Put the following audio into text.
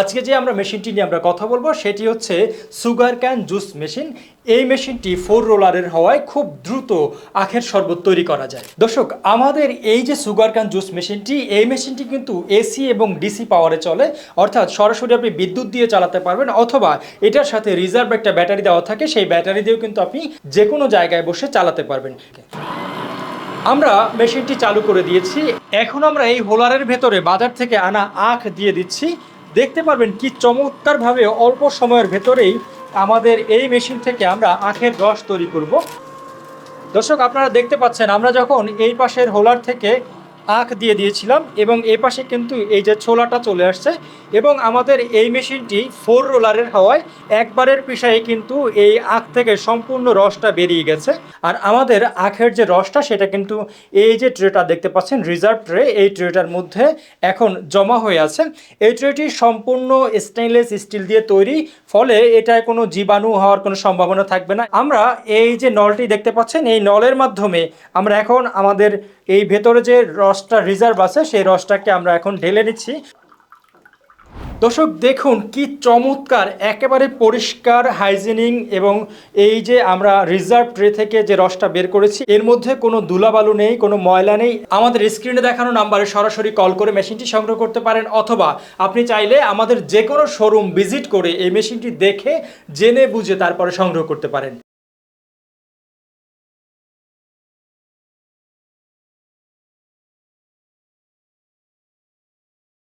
আজকে যে আমরা মেশিনটি নিয়ে আমরা কথা বলব, সেটি হচ্ছে সুগার ক্যান জুস মেশিন। এই মেশিনটি ফোর রোলারের হওয়ায় খুব দ্রুত আখের শরবত তৈরি করা যায়। দর্শক, আমাদের এই যে সুগার ক্যান জুস মেশিনটি, এই মেশিনটি কিন্তু এসি এবং ডিসি পাওয়ারে চলে। অর্থাৎ সরাসরি আপনি বিদ্যুৎ দিয়ে চালাতে পারবেন, অথবা এটার সাথে রিজার্ভ একটা ব্যাটারি দেওয়া থাকে, সেই ব্যাটারি দিয়েও কিন্তু আপনি যে কোনো জায়গায় বসে চালাতে পারবেন। আমরা মেশিনটি চালু করে দিয়েছি। এখন আমরা এই হোলারের ভেতরে বাজার থেকে আনা আখ দিয়ে দিচ্ছি। দেখতে পারবেন কি চমৎকারভাবে অল্প সময়ের ভেতরেই আমাদের এই মেশিন থেকে আমরা আখের রস তৈরি করব। দর্শক, আপনারা দেখতে পাচ্ছেন, আমরা যখন এই পাশের হোলার থেকে আখ দিয়ে দিয়েছিলাম এবং এই পাশে কিন্তু এই যে ছোলাটা চলে আসছে এবং আমাদের এই মেশিনটি ফোর রোলারের হওয়ায় একবারের পেশায় কিন্তু এই আখ থেকে সম্পূর্ণ রসটা বেরিয়ে গেছে। আর আমাদের আখের যে রসটা সেটা কিন্তু এই যে ট্রেটা দেখতে পাচ্ছেন, রিজার্ভ ট্রে, এই ট্রেটার মধ্যে এখন জমা হয়ে আছে। এই ট্রেটি সম্পূর্ণ স্টেনলেস স্টিল দিয়ে তৈরি, ফলে এটায় কোনো জীবাণু হওয়ার কোনো সম্ভাবনা থাকবে না। আমরা এই যে নলটি দেখতে পাচ্ছেন, এই নলের মাধ্যমে আমরা এখন আমাদের এই ভেতরে যে রসটা রিজার্ভ আছে, সেই রসটাকে আমরা এখন ঢেলে নিচ্ছি। দর্শক, দেখুন কি চমৎকার, একেবারে পরিষ্কার হাইজিনিং এবং এই যে আমরা রিজার্ভ ট্রে থেকে যে রসটা বের করেছি, এর মধ্যে কোনো দুলাবালু নেই, কোনো ময়লা নেই। আমাদের স্ক্রিনে দেখানো নাম্বারে সরাসরি কল করে মেশিনটি সংগ্রহ করতে পারেন, অথবা আপনি চাইলে আমাদের যে কোনো শোরুম ভিজিট করে এই মেশিনটি দেখে, জেনে বুঝে তারপরে সংগ্রহ করতে পারেন।